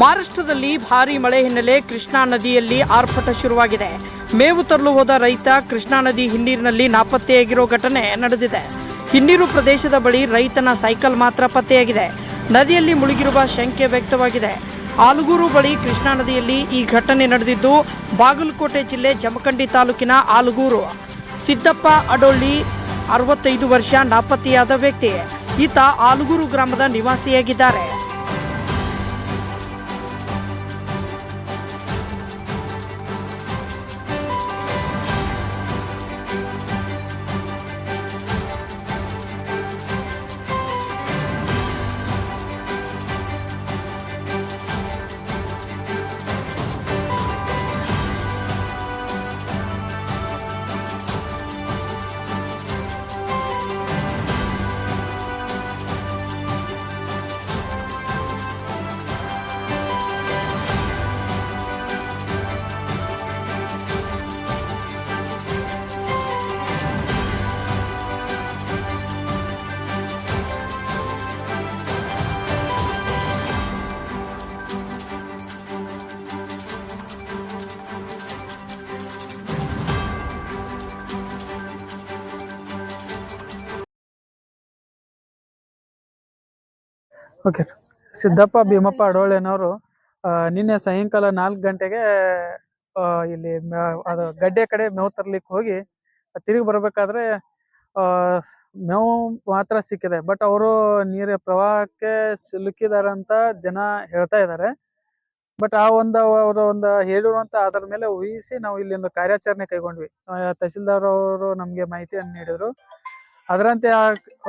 ಮಹಾರಾಷ್ಟ್ರದಲ್ಲಿ ಭಾರಿ ಮಳೆ ಹಿನ್ನೆಲೆ ಕೃಷ್ಣಾ ನದಿಯಲ್ಲಿ ಆರ್ಭಟ ಶುರುವಾಗಿದೆ. ಮೇವು ತರಲು ಹೋದ ರೈತ ಕೃಷ್ಣಾ ನದಿ ಹಿನ್ನೀರಿನಲ್ಲಿ ನಾಪತ್ತೆಯಾಗಿರೋ ಘಟನೆ ನಡೆದಿದೆ. ಹಿನ್ನೀರು ಪ್ರದೇಶದ ಬಳಿ ರೈತನ ಸೈಕಲ್ ಮಾತ್ರ ಪತ್ತೆಯಾಗಿದೆ. ನದಿಯಲ್ಲಿ ಮುಳುಗಿರುವ ಶಂಕೆ ವ್ಯಕ್ತವಾಗಿದೆ. ಆಲಗೂರು ಬಳಿ ಕೃಷ್ಣಾ ನದಿಯಲ್ಲಿ ಈ ಘಟನೆ ನಡೆದಿದ್ದು, ಬಾಗಲಕೋಟೆ ಜಿಲ್ಲೆ ಜಮಖಂಡಿ ತಾಲೂಕಿನ ಆಲಗೂರು. ಸಿದ್ದಪ್ಪ ಅಡೊಳ್ಳಿ, ಅರವತ್ತೈದು ವರ್ಷ ನಾಪತ್ತೆಯಾದ ವ್ಯಕ್ತಿ. ಈತ ಆಲಗೂರು ಗ್ರಾಮದ ನಿವಾಸಿಯಾಗಿದ್ದಾರೆ. ಓಕೆ ಸಿದ್ದಪ್ಪ ಭೀಮಪ್ಪ ಅಡೋಳೆನವರು ನಿನ್ನೆ ಸಾಯಂಕಾಲ ನಾಲ್ಕು ಗಂಟೆಗೆ ಇಲ್ಲಿ ಅದು ಗಡ್ಡೆ ಕಡೆ ಮೇವು ತರ್ಲಿಕ್ಕೆ ಹೋಗಿ ತಿರುಗಿ ಬರಬೇಕಾದ್ರೆ ಮೇವು ಮಾತ್ರ ಸಿಕ್ಕಿದೆ. ಬಟ್ ಅವರು ನೀರ ಪ್ರವಾಹಕ್ಕೆ ಸಿಲುಕಿದಾರೆ ಅಂತ ಜನ ಹೇಳ್ತಾ ಇದ್ದಾರೆ. ಬಟ್ ಆ ಒಂದು, ಅವರ ಒಂದು ಹೇಳಿರುವಂತ ಅದರ ಮೇಲೆ ಊಹಿಸಿ ನಾವು ಇಲ್ಲಿ ಒಂದು ಕಾರ್ಯಾಚರಣೆ ಕೈಗೊಂಡ್ವಿ. ತಹಸೀಲ್ದಾರ್ ಅವರು ನಮಗೆ ಮಾಹಿತಿಯನ್ನು ನೀಡಿದ್ರು. ಅದರಂತೆ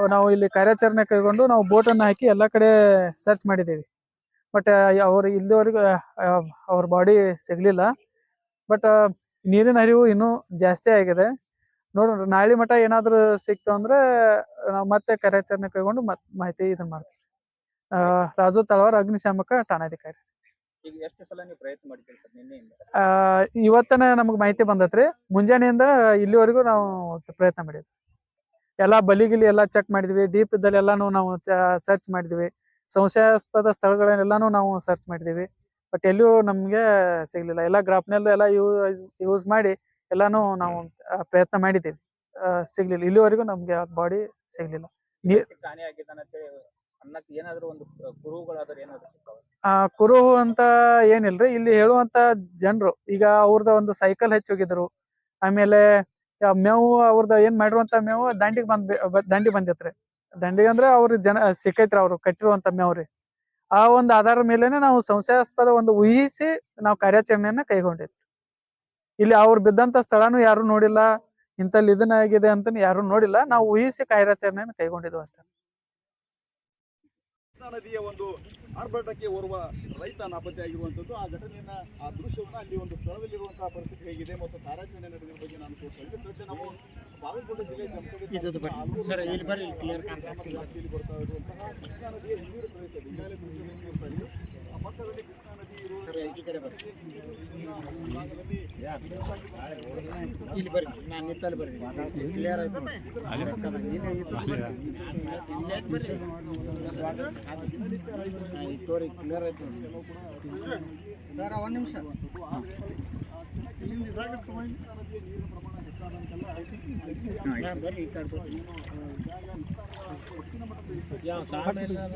ನಾವು ಇಲ್ಲಿ ಕಾರ್ಯಾಚರಣೆ ಕೈಗೊಂಡು ನಾವು ಬೋಟನ್ನು ಹಾಕಿ ಎಲ್ಲ ಕಡೆ ಸರ್ಚ್ ಮಾಡಿದ್ದೀವಿ. ಬಟ್ ಅವರು ಇಲ್ಲಿವರೆಗೂ ಅವ್ರ ಬಾಡಿ ಸಿಗಲಿಲ್ಲ. ಬಟ್ ನೀರಿನ ಹರಿವು ಇನ್ನೂ ಜಾಸ್ತಿ ಆಗಿದೆ. ನೋಡೋಣ ನಾಳೆ ಮಠ ಏನಾದರೂ ಸಿಕ್ತು ಅಂದರೆ ನಾವು ಮತ್ತೆ ಕಾರ್ಯಾಚರಣೆ ಕೈಗೊಂಡು ಮತ್ ಮಾಹಿತಿ ಇದನ್ನು ಮಾಡ್ತೀವಿ. ಆ, ರಾಜು ತಳವಾರ ಅಗ್ನಿಶಾಮಕ ಠಾಣಾಧಿಕಾರಿ. ಎಷ್ಟು ಸಲ ನೀವು ಪ್ರಯತ್ನ ಇವತ್ತನೇ ನಮಗೆ ಮಾಹಿತಿ ಬಂದತ್ರಿ. ಮುಂಜಾನೆಯಿಂದ ಇಲ್ಲಿವರೆಗೂ ನಾವು ಪ್ರಯತ್ನ ಮಾಡಿದ್ವಿ. ಎಲ್ಲ ಬಲಿಗಿಲಿ ಎಲ್ಲ ಚೆಕ್ ಮಾಡಿದ್ವಿ. ಡೀಪ್ ಇದ್ದಲ್ಲಿ ಎಲ್ಲಾನು ನಾವು ಸರ್ಚ್ ಮಾಡಿದ್ವಿ. ಸಂಶಯಾಸ್ಪದ ಸ್ಥಳಗಳನ್ನೆಲ್ಲಾನು ನಾವು ಸರ್ಚ್ ಮಾಡಿದ್ವಿ. ಬಟ್ ಎಲ್ಲೂ ನಮಗೆ ಸಿಗ್ಲಿಲ್ಲ. ಎಲ್ಲ ಗ್ರಾಪ್ನೆಲ್ಲ ಎಲ್ಲ ಯೂಸ್ ಮಾಡಿ ಎಲ್ಲಾನು ನಾವು ಪ್ರಯತ್ನ ಮಾಡಿದ್ದೀವಿ. ಸಿಗ್ಲಿಲ್ಲ. ಇಲ್ಲಿವರೆಗೂ ನಮ್ಗೆ ಬಾಡಿ ಸಿಗ್ಲಿಲ್ಲ. ಆ, ಕುರುಹು ಅಂತ ಏನಿಲ್ರಿ? ಇಲ್ಲಿ ಹೇಳುವಂತ ಜನರು ಈಗ ಅವ್ರದ ಒಂದು ಸೈಕಲ್ ಹೆಚ್ಚೋಗಿದ್ರು ಆಮೇಲೆ ಮೇವು ಅವ್ರದ ಏನ್ ಮಾಡಿರುವಂತ ಮೇವು ದಂಡಿಗೆ ಬಂದ್ ದಂಡಿ ಬಂದಿತ್ರಿ. ದಂಡಿಗೆ ಅಂದ್ರೆ ಅವ್ರ ಜನ ಸಿಕ್ಕೈತ್ರಿ ಅವ್ರು ಕಟ್ಟಿರುವಂತ ಮೇವ್ರಿ ಆ ಒಂದು ಆಧಾರದ ಮೇಲೆನೆ ನಾವು ಸಂಶಯಾಸ್ಪದ ಒಂದು ಊಹಿಸಿ ನಾವು ಕಾರ್ಯಾಚರಣೆಯನ್ನ ಕೈಗೊಂಡಿದ್ವಿ. ಇಲ್ಲಿ ಅವ್ರು ಬಿದ್ದಂತ ಸ್ಥಳನು ಯಾರು ನೋಡಿಲ್ಲ, ಇಂತಲ್ಲಿ ಇದನ್ನ ಆಗಿದೆ ಅಂತ ಯಾರು ನೋಡಿಲ್ಲ, ನಾವು ಊಹಿಸಿ ಕಾರ್ಯಾಚರಣೆಯನ್ನು ಕೈಗೊಂಡಿದ್ವಿ ಅಷ್ಟೇ. ನದಿಯ ಒಂದು ಆರ್ಭಟಕ್ಕೆ ಓರ್ವ ರೈತ ನಾಪತ್ತೆಯಾಗಿರುವಂಥದ್ದು. ಆ ಘಟನೆಯನ್ನ ಆ ದೃಶ್ಯವನ್ನ ಅಲ್ಲಿ ಒಂದು ಸ್ಥಳದಲ್ಲಿರುವಂತಹ ಪರಿಸ್ಥಿತಿ ಹೇಗಿದೆ ಮತ್ತು ಕಾರ್ಯಾಚರಣೆ ನಡೆದಿರುವ ಬಗ್ಗೆ ನಾನು ತೋರಿಸ್ತಾ ನಾವು ಬಾಗಲಕೋಟೆ ಜಿಲ್ಲೆ ಜಮಖಂಡಿ ಬರ್ತಾ ಇರುವಂತಹ ಕೃಷ್ಣಾ ನದಿಯ ಹಿನ್ನೀರು ಪ್ರದೇಶ ಇದೆ. ಈಗಾಗಲೇ ಪಕ್ಕದಲ್ಲಿ ಕೃಷ್ಣಾ ನದಿ ಇಲ್ಲಿ ಬರ್ರಿ ನಾನು ನಿಂತಲ್ಲಿ ಬರ್ರಿ. ಕ್ಲಿಯರ್ ಆಯ್ತು ತೋರಿ ಕ್ಲಿಯರ್ ಆಯ್ತು ಸರ್ ಒಂದ್ ನಿಮಿಷ. ಬರ್ರಿ ಈ ಕಡೆ ಬರ್ರಿ. ಯಾವ ಸಾಲ ಇಲ್ಲ ಅಲ್ಲ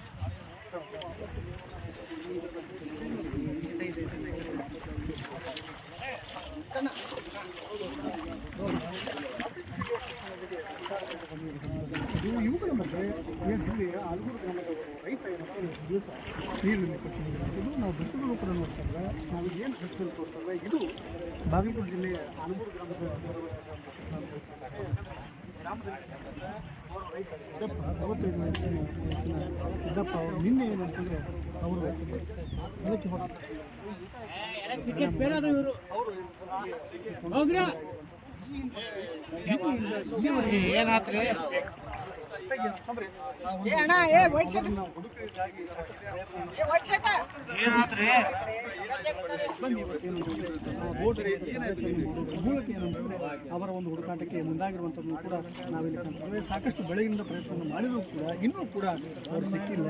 ಇವುಗಳ ಮಧ್ಯೆ ಈ ಜಿಲ್ಲೆಯ ಆಲ್ಗೂರು ಗ್ರಾಮದ ರೈತ ಏನಪ್ಪ ದಿವಸ ನೀರಿನ ಕೊಚ್ಚಿದ್ದು ನಾವು ಬಸ್ಸುಗಳು ಕೂಡ ನೋಡ್ತಾ ಇದ್ರೆ ನಾವು ಏನು ಬಸ್ಸುಗಳು ಇದ್ರೆ ಇದು ಬಾಗಲಕೋಟೆ ಜಿಲ್ಲೆಯ ಆಲೂರು ಗ್ರಾಮದ ಗ್ರಾಮದಲ್ಲಿ ಅವರು ರೈತ ಸಿದ್ದಪ್ಪ ಅರವತ್ತೈದು ವಯಸ್ಸಿನ ವಯಸ್ಸಿನ ಸಿದ್ದಪ್ಪ ಅವರು ನಿನ್ನೆ ಏನಂತಂದರೆ ಅವರು ಅದಕ್ಕೆ ಹೋಗ್ತಾರೆ ಅಂದ್ರೆ ಅವರ ಒಂದು ಹುಡುಕಾಟಕ್ಕೆ ಮುಂದಾಗಿರುವಂಥದ್ದು ಕೂಡ ನಾವಿಲ್ಲಿ ಸಾಕಷ್ಟು ಬೆಳೆಯಿಂದ ಪ್ರಯತ್ನ ಮಾಡಿದರೂ ಕೂಡ ಇನ್ನೂ ಕೂಡ ಅವರು ಸಿಕ್ಕಿಲ್ಲ.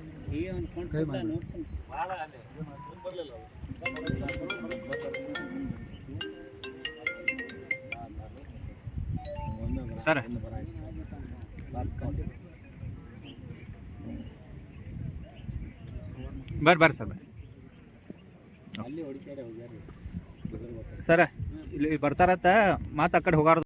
ಸರ್ ಬರ್ರಿ ಬರ್ರಿ ಸರ್ ಸರ ಇಲ್ಲಿ ಬರ್ತಾರತ್ತ ಮಾತು ಆ ಕಡೆ ಹೋಗಾರ